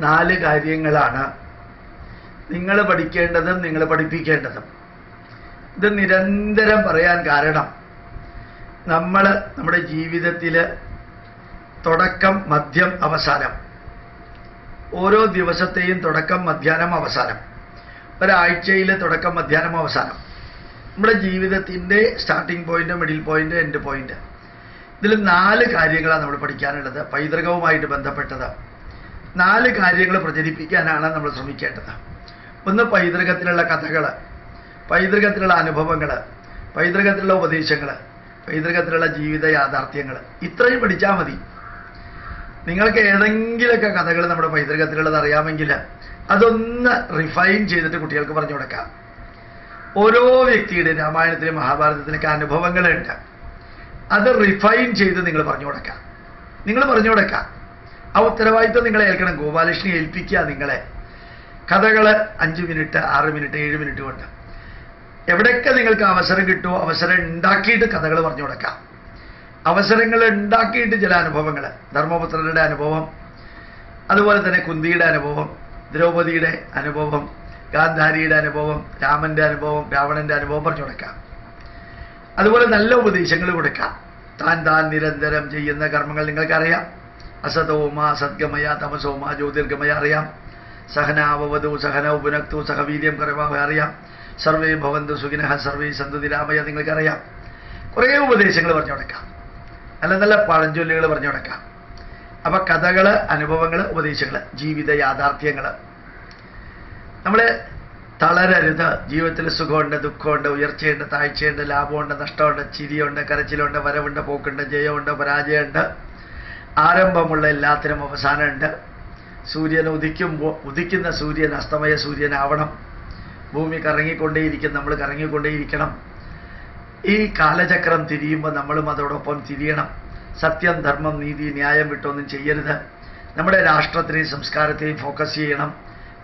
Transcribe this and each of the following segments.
നാല് കാര്യങ്ങളാണ് നിങ്ങൾ പഠിക്കേണ്ടതും നിങ്ങൾ പഠിപ്പിക്കേണ്ടതും. ഇത് നിരന്തരം പറയാൻ കാരണം നമ്മൾ നമ്മുടെ ജീവിതത്തിൽ തുടക്കം മധ്യം അവസാനം. ഓരോ ദിവസത്തെയും തുടക്കം മധ്യാനം അവസാനം. ഒരാഴ്ചയിലെ തുടക്കം മധ്യാനം അവസാനം. നമ്മുടെ ജീവിതത്തിന്റെ starting point middle point end point ഇതിൽ നാല് കാര്യങ്ങളാണ് നമ്മൾ പഠിക്കാനുള്ളത്. പൈതൃകവുമായിട്ട് ബന്ധപ്പെട്ടത്. നാല് കാര്യങ്ങൾ പ്രചരിപ്പിക്കാനാണ് നമ്മൾ ശ്രമിക്കേണ്ടത്. ഒന്ന് പൈതൃകത്തിലുള്ള കഥകൾ പൈതൃകത്തിലുള്ള അനുഭവങ്ങൾ പൈതൃകത്തിലുള്ള ഉപദേശങ്ങൾ പൈതൃകത്തിലുള്ള ജീവിത യാഥാർത്ഥ്യങ്ങൾ ഇത്രയും പഠിച്ചാൽ മതി. നിങ്ങൾക്ക് ഏതെങ്കിലുമൊക്കെ കഥകൾ നമ്മുടെ പൈതൃകത്തിലുള്ളത് അറിയാമെങ്കിൽ അതൊന്ന് റിഫൈൻ ചെയ്തിട്ട് കുട്ടികൾക്ക് പറഞ്ഞു കൊടുക്കാം. ഓരോ വ്യക്തിയുടെ രാമായണത്തിലും മഹാഭാരതത്തിലൊക്കെ അനുഭവങ്ങളുണ്ട്. അത് റിഫൈൻ ചെയ്ത് നിങ്ങൾ പറഞ്ഞു കൊടുക്കാം. നിങ്ങൾ പറഞ്ഞു കൊടുക്കാം. ആ ഉത്തരവാദിത്വം നിങ്ങളെ ഏൽക്കണം. ഗോപാലകൃഷ്ണി ഏൽപ്പിക്കുക നിങ്ങളെ. കഥകൾ അഞ്ച് മിനിറ്റ് ആറ് മിനിറ്റ് ഏഴ് മിനിറ്റ് കൊണ്ട്. എവിടെയൊക്കെ നിങ്ങൾക്ക് അവസരം കിട്ടുമോ അവസരം ഉണ്ടാക്കിയിട്ട് കഥകൾ പറഞ്ഞു കൊടുക്കാം. അവസരങ്ങൾ ഉണ്ടാക്കിയിട്ട് ചില അനുഭവങ്ങൾ ധർമ്മപുത്രരുടെ അനുഭവം അതുപോലെ തന്നെ കുന്തിയുടെ അനുഭവം ദ്രൗപദിയുടെ അനുഭവം ഗാന്ധാരിയുടെ അനുഭവം രാമന്റെ അനുഭവം രാവണന്റെ അനുഭവം പറഞ്ഞു കൊടുക്കാം. അതുപോലെ നല്ല ഉപദേശങ്ങൾ കൊടുക്കാം. താൻ താൻ നിരന്തരം ചെയ്യുന്ന കർമ്മങ്ങൾ നിങ്ങൾക്കറിയാം. അസതോമ സദ്ഗമയ തമസോമാ ജ്യോതിർഗമയ അറിയാം. സഹനാവവതു സഹന ഉപനക്തു സഹവീര്യം കുറവാ അറിയാം. സർവേ ഭവന്തു സുഖിനഹ സർവേ സന്തു രാമയ നിങ്ങൾക്കറിയാം കുറേ ഉപദേശങ്ങൾ പറഞ്ഞു കൊടുക്കാം. നല്ല നല്ല പഴഞ്ചൊല്ലുകൾ പറഞ്ഞു കൊടുക്കാം. അപ്പൊ കഥകൾ അനുഭവങ്ങൾ ഉപദേശങ്ങൾ ജീവിത യാഥാർത്ഥ്യങ്ങൾ നമ്മൾ തളരരുത്. ജീവിതത്തിൽ സുഖമുണ്ട് ദുഃഖമുണ്ട് ഉയർച്ചയുണ്ട് താഴ്ചയുണ്ട് ലാഭമുണ്ട് നഷ്ടമുണ്ട് ചിരിയുണ്ട് കരച്ചിലുണ്ട് വരവുണ്ട് പോക്കുണ്ട് ജയമുണ്ട് പരാജയമുണ്ട്. ആരംഭമുള്ള എല്ലാത്തിനും അവസാനമുണ്ട്. സൂര്യൻ ഉദിക്കുമ്പോൾ ഉദിക്കുന്ന സൂര്യൻ അസ്തമയ സൂര്യനാവണം. ഭൂമി കറങ്ങിക്കൊണ്ടേയിരിക്കും നമ്മൾ കറങ്ങിക്കൊണ്ടേയിരിക്കണം. ഈ കാലചക്രം തിരിയുമ്പോൾ നമ്മളും അതോടൊപ്പം തിരിയണം. സത്യം ധർമ്മം നീതി ന്യായം വിട്ടൊന്നും ചെയ്യരുത്. നമ്മുടെ രാഷ്ട്രത്തിനെയും സംസ്കാരത്തെയും ഫോക്കസ് ചെയ്യണം.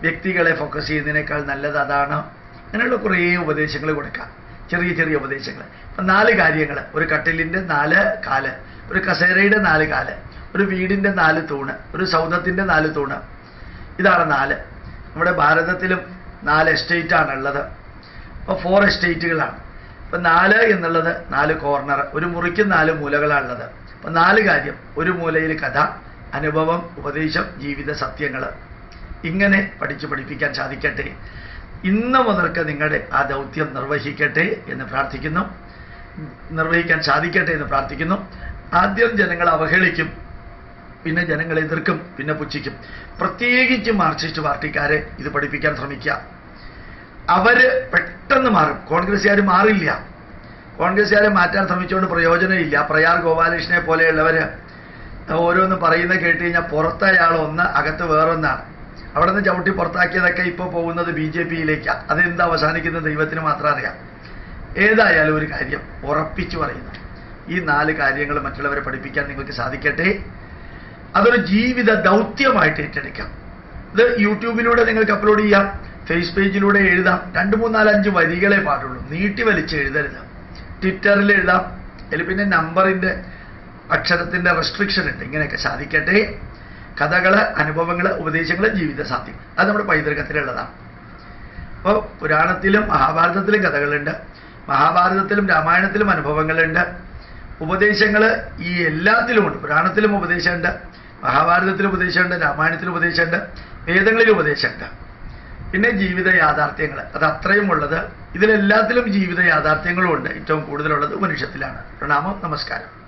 വ്യക്തികളെ ഫോക്കസ് ചെയ്യുന്നതിനേക്കാൾ നല്ലത് അതാണ്. അങ്ങനെയുള്ള കുറേ ഉപദേശങ്ങൾ കൊടുക്കാം. ചെറിയ ചെറിയ ഉപദേശങ്ങൾ. അപ്പം നാല് കാര്യങ്ങൾ. ഒരു കട്ടിലിന്റെ നാല് കാൽ. ഒരു കസേരയുടെ നാല് കാൽ. ഒരു വീടിന്റെ നാല് തൂണ് ഒരു സൗധത്തിന്റെ നാല് തൂണ്. ഇതാണ് നാല്. നമ്മുടെ ഭാരതത്തിലും നാല് എസ്റ്റേറ്റ് ആണ് ഉള്ളത്. അപ്പോൾ ഫോർ എസ്റ്റേറ്റുകളാണ് ഇപ്പം നാല് എന്നുള്ളത് നാല് കോർണർ ഒരു മുറിക്ക് നാല് മൂലകളാണ് ഉള്ളത്. അപ്പം നാല് കാര്യം ഒരു മൂലയിൽ കഥ അനുഭവം ഉപദേശം ജീവിത സത്യങ്ങൾ ഇങ്ങനെ പഠിച്ചു പഠിപ്പിക്കാൻ സാധിക്കട്ടെ. ഇന്ന് മുതൽക്ക് നിങ്ങളുടെ ആ ദൗത്യം നിർവഹിക്കട്ടെ എന്ന് പ്രാർത്ഥിക്കുന്നു. നിർവഹിക്കാൻ സാധിക്കട്ടെ എന്ന് പ്രാർത്ഥിക്കുന്നു. ആദ്യം ജനങ്ങൾ അവഹേളിക്കും. പിന്നെ ജനങ്ങളെ എതിർക്കും പിന്നെ പുച്ഛിക്കും. പ്രത്യേകിച്ച് മാർക്സിസ്റ്റ് പാർട്ടിക്കാരെ ഇത് പഠിപ്പിക്കാൻ ശ്രമിക്കുക. അവർ പെട്ടെന്ന് മാറും. കോൺഗ്രസ്സുകാർ മാറില്ല. കോൺഗ്രസ്സുകാരെ മാറ്റാൻ ശ്രമിച്ചുകൊണ്ട് പ്രയോജനമില്ല. പ്രയാർ ഗോപാലകൃഷ്ണനെ പോലെയുള്ളവര് ഓരോന്ന് പറയുന്ന കേട്ട് കഴിഞ്ഞാൽ പുറത്തെ അയാൾ ഒന്ന് അകത്ത് വേറൊന്നാണ്. അവിടെ നിന്ന് ചവിട്ടി പുറത്താക്കിയതൊക്കെ ഇപ്പോൾ പോകുന്നത് ബി ജെ പിയിലേക്കാണ് അതെന്ത് അവസാനിക്കുന്ന ദൈവത്തിന് മാത്രം അറിയാം. ഏതായാലും ഒരു കാര്യം ഉറപ്പിച്ചു പറയുന്നു. ഈ നാല് കാര്യങ്ങൾ മറ്റുള്ളവരെ പഠിപ്പിക്കാൻ നിങ്ങൾക്ക് സാധിക്കട്ടെ. അതൊരു ജീവിത ദൗത്യമായിട്ട് ഏറ്റെടുക്കാം. ഇത് യൂട്യൂബിലൂടെ നിങ്ങൾക്ക് അപ്ലോഡ് ചെയ്യാം ഫേസ് പേജിലൂടെ എഴുതാം രണ്ട് മൂന്നാൽ അഞ്ച് വരികളെ പാടുള്ളൂ. നീട്ടി വലിച്ച് എഴുതരുത്. ട്വിറ്ററിൽ എഴുതാം. അതിൽ പിന്നെ നമ്പറിന്റെ അക്ഷരത്തിന്റെ റെസ്ട്രിക്ഷൻ ഉണ്ട്. ഇങ്ങനെയൊക്കെ സാധിക്കട്ടെ. കഥകൾ അനുഭവങ്ങൾ ഉപദേശങ്ങൾ ജീവിത സാധ്യം. അത് നമ്മുടെ പൈതൃകത്തിലുള്ളതാണ്. അപ്പോൾ പുരാണത്തിലും മഹാഭാരതത്തിലും കഥകളുണ്ട്. മഹാഭാരതത്തിലും രാമായണത്തിലും അനുഭവങ്ങളുണ്ട്. ഉപദേശങ്ങൾ ഈ എല്ലാത്തിലുമുണ്ട്. പുരാണത്തിലും ഉപദേശമുണ്ട്. മഹാഭാരതത്തിലും ഉപദേശമുണ്ട് രാമായണത്തിൽ ഉപദേശമുണ്ട് വേദങ്ങളിലും ഉപദേശമുണ്ട്. പിന്നെ ജീവിത യാഥാർത്ഥ്യങ്ങൾ. അത് അത്രയും ഉള്ളത്. ഇതിലെല്ലാത്തിലും ജീവിത യാഥാർത്ഥ്യങ്ങളും ഉണ്ട് ഏറ്റവും കൂടുതലുള്ളത് ഉപനിഷത്തിലാണ്. പ്രണാമം നമസ്കാരം.